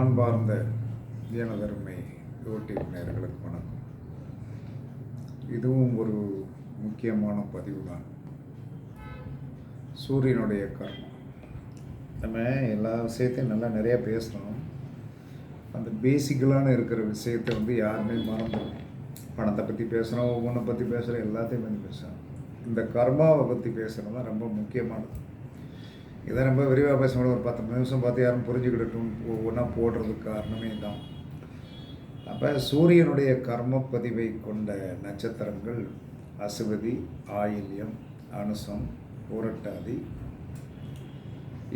அன்பார்ந்த ஜீனதர்மை யூடியூப் நேர்களுக்கு வணக்கம். இதுவும் ஒரு முக்கியமான பதிவு தான் சூரியனுடைய கர்மம் நம்ம எல்லா விஷயத்தையும் நல்லா நிறையா பேசுகிறோம் அந்த பேசிக்கலான இருக்கிற விஷயத்தை வந்து யாருமே மறந்துடும் பணத்தை பற்றி பேசுகிறோம் ஒவ்வொன்றை பற்றி பேசுகிறோம் எல்லாத்தையும் பற்றி பேசுகிறோம் இந்த கர்மாவை பற்றி பேசுகிறது தான் ரொம்ப முக்கியமானது. இதை நம்ம விரிவாக பேசணும் ஒரு பத்து நிமிஷம் பார்த்து யாரும் புரிஞ்சுக்கிடட்டும். ஒவ்வொன்றா போடுறதுக்கு காரணமே தான் அப்போ சூரியனுடைய கர்மப்பதிவை கொண்ட நட்சத்திரங்கள் அசுவதி ஆயில்யம் அனுசம் புரட்டாதி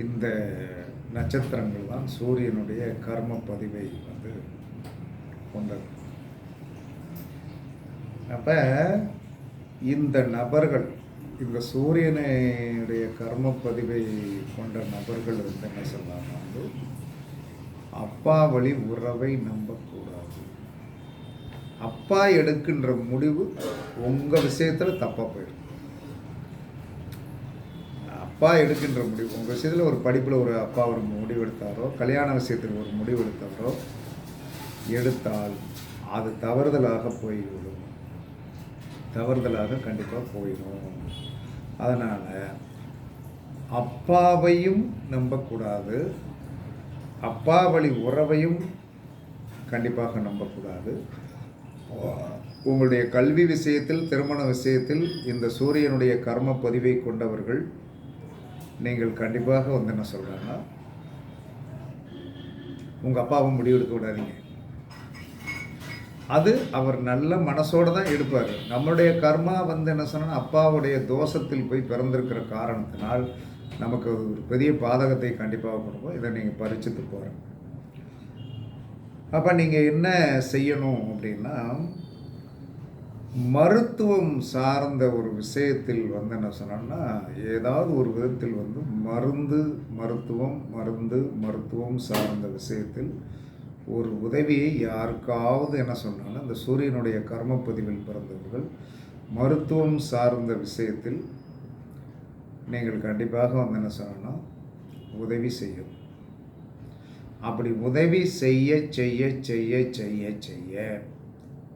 இந்த நட்சத்திரங்கள் தான் சூரியனுடைய கர்ம பதிவை வந்து கொண்டது. அப்போ இந்த நபர்கள் இந்த சூரியனுடைய கர்ம பதிவை கொண்ட நபர்கள் வந்து என்ன சொல்லலாம் வந்து அப்பா வழி உறவை நம்பக்கூடாது. அப்பா எடுக்கின்ற முடிவு உங்கள் விஷயத்தில் தப்பாக போயிடும். அப்பா எடுக்கின்ற முடிவு உங்கள் விஷயத்தில் ஒரு படிப்பில் ஒரு அப்பா ஒரு முடிவு எடுத்தாரோ கல்யாண விஷயத்தில் ஒரு முடிவு எடுத்தாரோ எடுத்தால் அது தவறுதலாக போய்விடும். தவறுதலாக கண்டிப்பாக போயிடும். அதனால் அப்பாவையும் நம்பக்கூடாது. அப்பா வழி உறவையும் கண்டிப்பாக நம்பக்கூடாது. உங்களுடைய கல்வி விஷயத்தில் திருமண விஷயத்தில் இந்த சூரியனுடைய கர்ம பதிவை கொண்டவர்கள் நீங்கள் கண்டிப்பாக வந்து என்ன சொல்கிறாங்கன்னா உங்கள் அப்பாவும் முடிவெடுக்க விடாதீங்க. அது அவர் நல்ல மனசோடு தான் எடுப்பார். நம்மளுடைய கர்மா வந்து என்ன சொன்னால் அப்பாவுடைய தோஷத்தில் போய் பிறந்திருக்கிற காரணத்தினால் நமக்கு அது ஒரு பெரிய பாதகத்தை கண்டிப்பாக கொடுக்கும். இதை நீங்கள் பறிச்சுட்டு போகிறேன் அப்போ நீங்கள் என்ன செய்யணும் அப்படின்னா மருத்துவம் சார்ந்த ஒரு விஷயத்தில் வந்து என்ன சொன்னோம்னா ஏதாவது ஒரு விதத்தில் வந்து மருந்து மருத்துவம் மருந்து மருத்துவம் சார்ந்த விஷயத்தில் ஒரு உதவியை யாருக்காவது என்ன சொன்னாலும் அந்த சூரியனுடைய கர்மப்பதிவில் பிறந்தவர்கள் மருத்துவம் சார்ந்த விஷயத்தில் நீங்கள் கண்டிப்பாக வந்து என்ன சொல்லணும் உதவி செய்யும் அப்படி உதவி செய்ய செய்ய செய்ய செய்ய செய்ய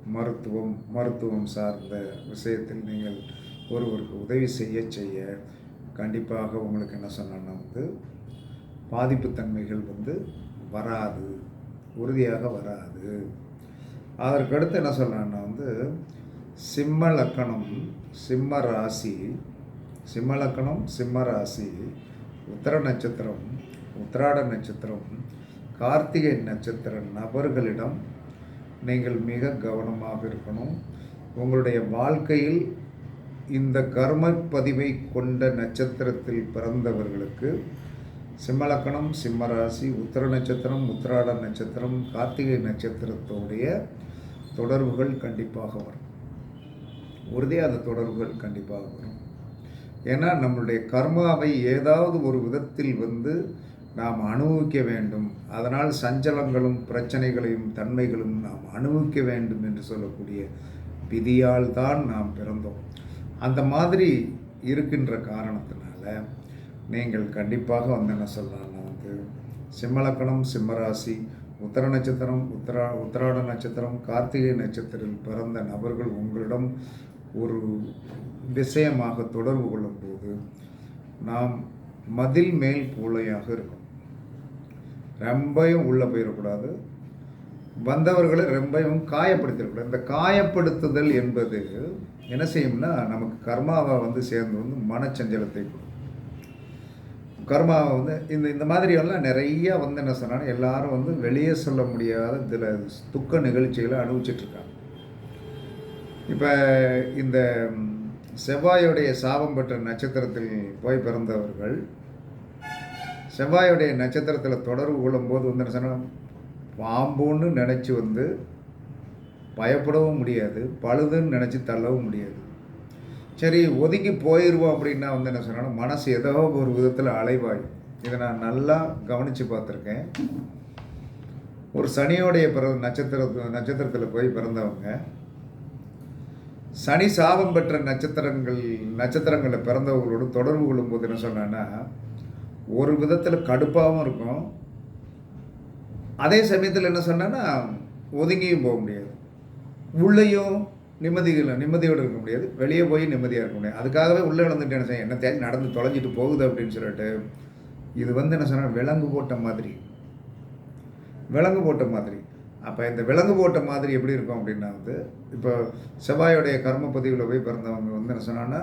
மருத்துவம் மருத்துவம் சார்ந்த விஷயத்தில் நீங்கள் ஒருவருக்கு உதவி செய்ய செய்ய கண்டிப்பாக உங்களுக்கு என்ன சொன்னோன்னா வந்து பாதிப்புத்தன்மைகள் வந்து வராது. உறுதியாக வராது. அதற்கடுத்து என்ன சொல்கிறேன்னா வந்து சிம்ம லக்கணம் சிம்ம ராசி சிம்ம லக்கணம் சிம்ம ராசி உத்தர நட்சத்திரம் உத்திராட நட்சத்திரம் கார்த்திகை நட்சத்திர நபர்களிடம் நீங்கள் மிக கவனமாக இருக்கணும். உங்களுடைய வாழ்க்கையில் இந்த கர்ம பதிவை கொண்ட நட்சத்திரத்தில் பிறந்தவர்களுக்கு சிம்மலக்கணம் சிம்மராசி உத்திர நட்சத்திரம் உத்திராட நட்சத்திரம் கார்த்திகை நட்சத்திரத்தோடைய தொடர்புகள் கண்டிப்பாக வரும். உறுதியாக அந்த தொடர்புகள் கண்டிப்பாக வரும். ஏன்னா நம்மளுடைய கர்மாவை ஏதாவது ஒரு விதத்தில் வந்து நாம் அனுபவிக்க வேண்டும். அதனால் சஞ்சலங்களும் பிரச்சனைகளையும் தன்மைகளும் நாம் அனுபவிக்க வேண்டும் என்று சொல்லக்கூடிய விதியால் தான் நாம் பிறந்தோம். அந்த மாதிரி இருக்கின்ற காரணத்தினால நீங்கள் கண்டிப்பாக வந்து என்ன சொல்லலாம்னா வந்து சிம்மலக்கணம் சிம்மராசி உத்தர நட்சத்திரம் உத்தரா உத்தராட நட்சத்திரம் கார்த்திகை நட்சத்திரத்தில் பிறந்த நபர்கள் உங்களிடம் ஒரு விஷயமாக தொடர்பு கொள்ளும்போது நாம் மதில் மேல் பூளையாக இருக்கும் ரொம்பையும் உள்ளே போயிடக்கூடாது. வந்தவர்களை ரொம்பவும் காயப்படுத்திடக்கூடாது. இந்த காயப்படுத்துதல் என்பது என்ன செய்யும்னா நமக்கு கர்மாவை வந்து சேர்ந்து வந்து மனச்சஞ்சலத்தை கொடுக்கும். கர்மாவை வந்து இந்த இந்த மாதிரியெல்லாம் நிறைய வந்து என்ன சொன்னாலும் எல்லாரும் வந்து வெளியே சொல்ல முடியாத இதில் துக்க நிகழ்ச்சிகளை அனுபவிச்சிட்ருக்காங்க. இப்போ இந்த செவ்வாயுடைய சாபம் பெற்ற நட்சத்திரத்தில் போய் பிறந்தவர்கள் செவ்வாயுடைய நட்சத்திரத்தில் தொடர்பு கொள்ளும்போது வந்து என்ன சொன்னால் பாம்புன்னு நினச்சி வந்து பயப்படவும் முடியாது பழுதுன்னு நினச்சி தள்ளவும் முடியாது. சரி ஒதுங்கி போயிடுவோம் அப்படின்னா வந்து என்ன சொன்னாலும் மனசு ஏதோ ஒரு விதத்தில் அலைவாயும். இதை நான் நல்லா கவனித்து பார்த்துருக்கேன். ஒரு சனியோடைய பிற நட்சத்திர நட்சத்திரத்தில் போய் பிறந்தவங்க சனி சாபம் பெற்ற நட்சத்திரங்கள் நட்சத்திரங்களில் பிறந்தவர்களோடு தொடர்பு கொள்ளும்போது என்ன சொன்னேன்னா ஒரு விதத்தில் கடுப்பாகவும் இருக்கும். அதே சமயத்தில் என்ன சொன்னேன்னா ஒதுங்கியும் போக முடியாது. உள்ளேயும் நிம்மதியில் நிம்மதியோடு இருக்க முடியாது. வெளியே போய் நிம்மதியாக இருக்க முடியாது. அதுக்காகவே உள்ளே இழந்துட்டு என்ன செய்ய என்ன தேடி? நடந்து தொலைஞ்சிட்டு போகுது அப்படின்னு சொல்லிட்டு இது வந்து என்ன சொன்னால் விலங்கு போட்ட மாதிரி. விலங்கு போட்ட மாதிரி. அப்போ இந்த விலங்கு போட்ட மாதிரி எப்படி இருக்கும் அப்படின்னா வந்து இப்போ செவ்வாயுடைய கர்ம பதிவில் போய் பிறந்தவங்க வந்து என்ன சொன்னான்னா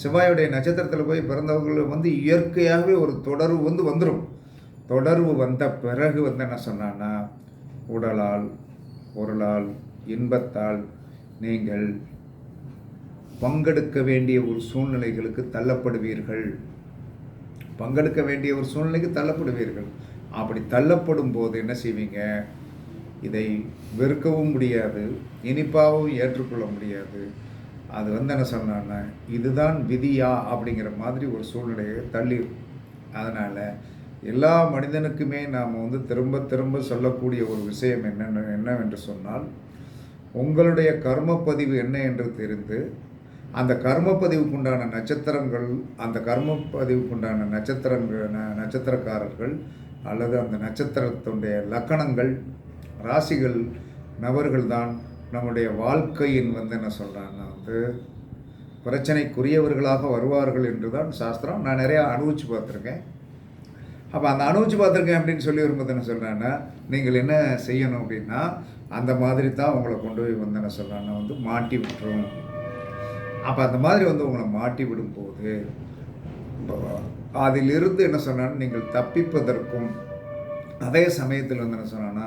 செவ்வாயுடைய நட்சத்திரத்தில் போய் பிறந்தவங்க வந்து இயற்கையாகவே ஒரு தொடர்பு வந்து வந்துடும் தொடர்பு வந்த பிறகு வந்து என்ன சொன்னான்னா உடலால் பொருளால் இன்பத்தால் நீங்கள் பங்கெடுக்க வேண்டிய ஒரு சூழ்நிலைகளுக்கு தள்ளப்படுவீர்கள். பங்கெடுக்க வேண்டிய ஒரு சூழ்நிலைக்கு தள்ளப்படுவீர்கள். அப்படி தள்ளப்படும் போது என்ன செய்வீங்க? இதை வெறுக்கவும் முடியாது இனிப்பாகவும் ஏற்றுக்கொள்ள முடியாது. அது வந்து என்ன சொன்னான்னா இதுதான் விதியா? அப்படிங்கிற மாதிரி ஒரு சூழ்நிலையை தள்ளி அதனால் எல்லா மனிதனுக்குமே நாம் வந்து திரும்ப திரும்ப சொல்லக்கூடிய ஒரு விஷயம் என்னென்ன என்னவென்று சொன்னால் உங்களுடைய கர்மப்பதிவு என்ன என்று தெரிந்து அந்த கர்மப்பதிவுக்குண்டான நட்சத்திரங்கள் அந்த கர்மப்பதிவுக்குண்டான நட்சத்திரங்கள் நட்சத்திரக்காரர்கள் அல்லது அந்த நட்சத்திரத்துடைய லக்கணங்கள் ராசிகள் நபர்கள் தான் நம்முடைய வாழ்க்கையின் வந்து என்ன சொல்கிறாங்கன்னா வந்து பிரச்சனைக்குரியவர்களாக வருவார்கள் என்று தான் சாஸ்திரம். நான் நிறையா அனுபவிச்சு பார்த்துருக்கேன். அப்போ அந்த அனுபவிச்சு பார்த்துருக்கேன் அப்படின்னு சொல்லி வரும்போது என்ன சொல்கிறேன்னா நீங்கள் என்ன செய்யணும் அப்படின்னா அந்த மாதிரி தான் உங்களை கொண்டு போய் வந்து என்ன சொல்கிறாங்கன்னா வந்து மாட்டி விட்டுரும் அப்போ அந்த மாதிரி வந்து உங்களை மாட்டி விடும்போது அதிலிருந்து என்ன சொன்னாலும் நீங்கள் தப்பிப்பதற்கும் அதே சமயத்தில் வந்து என்ன சொன்னான்னா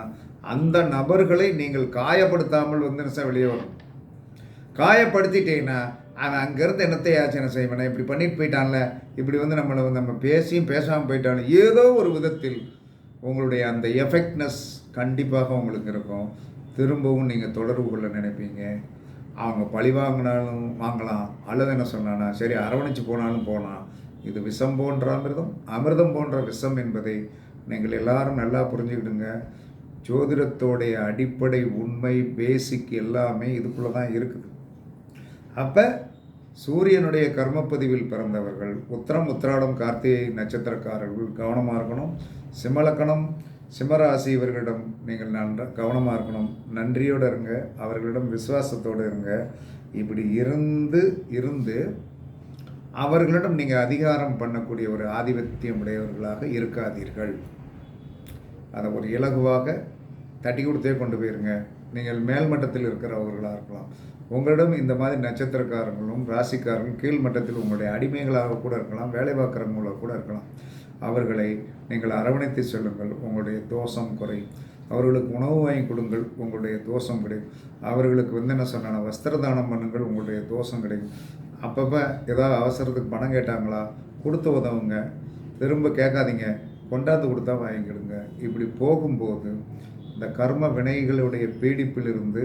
அந்த நபர்களை நீங்கள் காயப்படுத்தாமல் வந்து என்ன வெளியே வரணும். காயப்படுத்திட்டீங்கன்னா அவன் அங்கேருந்து என்னத்தை யாச்சனை செய்வானே? இப்படி பண்ணிட்டு போயிட்டான்ல. இப்படி வந்து நம்மளை நம்ம பேசியும் பேசாமல் போயிட்டாலும் ஏதோ ஒரு விதத்தில் உங்களுடைய அந்த எஃபெக்ட்னஸ் கண்டிப்பாக உங்களுக்கு இருக்கும். திரும்பவும் நீங்கள் தொடர்பு கொள்ள நினைப்பீங்க. அவங்க பழி வாங்கினாலும் வாங்கலாம். அல்லது என்ன சொன்னானா சரி அரவணைச்சு போனாலும் போகலாம் இது விஷம் போன்ற அமிர்தம் அமிர்தம் போன்ற விஷம் என்பதை நீங்கள் எல்லாரும் நல்லா புரிஞ்சுக்கிடுங்க. ஜோதிடத்தோடைய அடிப்படை உண்மை பேசிக் எல்லாமே இதுக்குள்ளே தான் இருக்குது. அப்போ சூரியனுடைய கர்மப்பதிவில் பிறந்தவர்கள் உத்தரம் உத்திராடம் கார்த்திகை நட்சத்திரக்காரர்கள் கவனமாக இருக்கணும். சிம்மலக்கணம் சிம்மராசி இவர்களிடம் நீங்கள் நன்ற கவனமாக இருக்கணும். நன்றியோடு இருங்க. அவர்களிடம் விசுவாசத்தோடு இருங்க. இப்படி இருந்து இருந்து அவர்களிடம் நீங்கள் அதிகாரம் பண்ணக்கூடிய ஒரு ஆதிபத்தியம் உடையவர்களாக இருக்காதீர்கள். அதை ஒரு இலகுவாக தட்டி கொடுத்தே கொண்டு போயிருங்க. நீங்கள் மேல்மட்டத்தில் இருக்கிறவர்களாக இருக்கலாம். உங்களிடம் இந்த மாதிரி நட்சத்திரக்காரங்களும் ராசிக்காரங்களும் கீழ்மட்டத்தில் உங்களுடைய அடிமைகளாக கூட இருக்கலாம் வேலை பார்க்குறவங்களாக கூட இருக்கலாம். அவர்களை நீங்கள் அரவணைத்து செல்லுங்கள். உங்களுடைய தோஷம் குறையும். அவர்களுக்கு உணவு வாங்கி கொடுங்கள். உங்களுடைய தோஷம் கிடைக்கும். அவர்களுக்கு வந்து என்ன சொன்னான வஸ்திர தானம் பண்ணுங்கள். உங்களுடைய தோஷம் கிடைக்கும். அப்பப்போ ஏதாவது அவசரத்துக்கு பணம் கேட்டாங்களா கொடுத்து உதவுங்க. திரும்ப கேட்காதீங்க. கொண்டாந்து கொடுத்தா வாங்கிக்கிடுங்க. இப்படி போகும்போது இந்த கர்ம வினைகளுடைய பீடிப்பிலிருந்து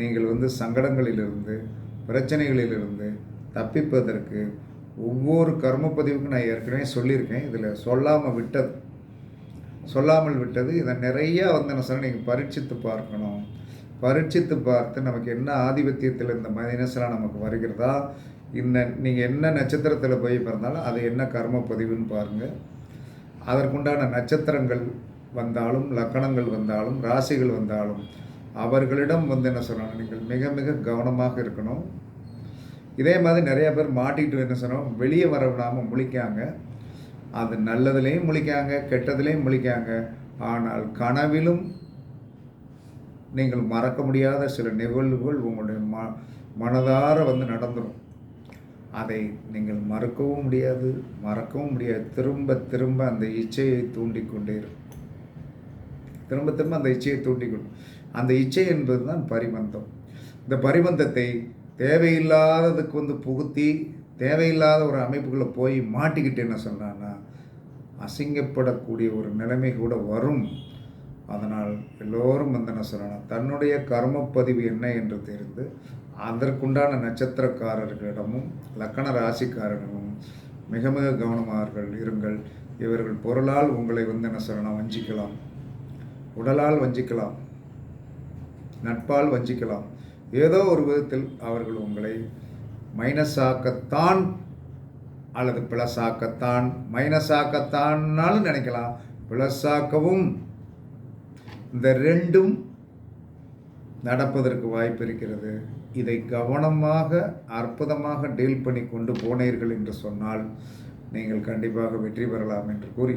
நீங்கள் வந்து சங்கடங்களிலிருந்து பிரச்சனைகளிலிருந்து தப்பிப்பதற்கு ஒவ்வொரு கர்ம பதிவுக்கும் நான் ஏற்கனவே சொல்லியிருக்கேன். இதில் சொல்லாமல் விட்டது. சொல்லாமல் விட்டது. இதை நிறையா வந்து என்ன சொன்னால் நீங்கள் பரீட்சித்து பார்க்கணும். பரீட்சித்து பார்த்து நமக்கு என்ன ஆதிபத்தியத்தில் இந்த மைனஸ்லாம் நமக்கு வருகிறதா? இந்த நீங்கள் என்ன நட்சத்திரத்தில் போய் பிறந்தாலும் அது என்ன கர்ம பதிவுன்னு பாருங்கள் அதற்குண்டான நட்சத்திரங்கள் வந்தாலும் லக்கணங்கள் வந்தாலும் ராசிகள் வந்தாலும் அவர்களிடம் வந்து என்ன சொல்கிறாங்க நீங்கள் மிக மிக கவனமாக இருக்கணும். இதே மாதிரி நிறைய பேர் மாட்டிக்கிட்டு என்ன சொன்னோம் வெளியே வர விடாமல் முழிக்காங்க. அது நல்லதுலேயும் முழிக்காங்க கெட்டதுலேயும் முழிக்காங்க. ஆனால் கனவிலும் நீங்கள் மறக்க முடியாத சில நிகழ்வுகள் உங்களுடைய ம மனதார வந்து நடந்துடும் அதை நீங்கள் மறக்கவும் முடியாது மறக்கவும் முடியாது. திரும்ப திரும்ப அந்த இச்சையை தூண்டிக்கொண்டே இருக்கும். திரும்ப திரும்ப அந்த இச்சையை தூண்டிக்கணும். அந்த இச்சை என்பது தான் பரிபந்தம் இந்த பரிபந்தத்தை தேவையில்லாததுக்கு வந்து புகுத்தி தேவையில்லாத ஒரு அமைப்புக்குள்ளே போய் மாட்டிக்கிட்டு என்ன சொன்னான்னா அசிங்கப்படக்கூடிய ஒரு நிலைமை கூட வரும். அதனால் எல்லோரும் வந்து என்ன சொல்லணும் தன்னுடைய கர்மப்பதிவு என்ன என்று தெரிந்து அதற்குண்டான நட்சத்திரக்காரர்களிடமும் லக்கண ராசிக்காரர்களும் மிக மிக கவனமாக இருங்கள். இவர்கள் பொருளால் உங்களை வந்து என்ன சொல்லணும் வஞ்சிக்கலாம். உடலால் வஞ்சிக்கலாம். நட்பால் வஞ்சிக்கலாம். ஏதோ ஒரு விதத்தில் அவர்கள் உங்களை மைனஸ் ஆக்கத்தான் அல்லது பிளஸ் ஆக்கத்தான் மைனஸ் ஆக்கத்தான்னாலும் நினைக்கலாம். பிளஸ் ஆக்கவும் இந்த ரெண்டும் நடப்பதற்கு வாய்ப்பு இருக்கிறது. இதை கவனமாக அற்புதமாக டீல் பண்ணி கொண்டு போனீர்கள் என்று சொன்னால் நீங்கள் கண்டிப்பாக வெற்றி பெறலாம் என்று கூறி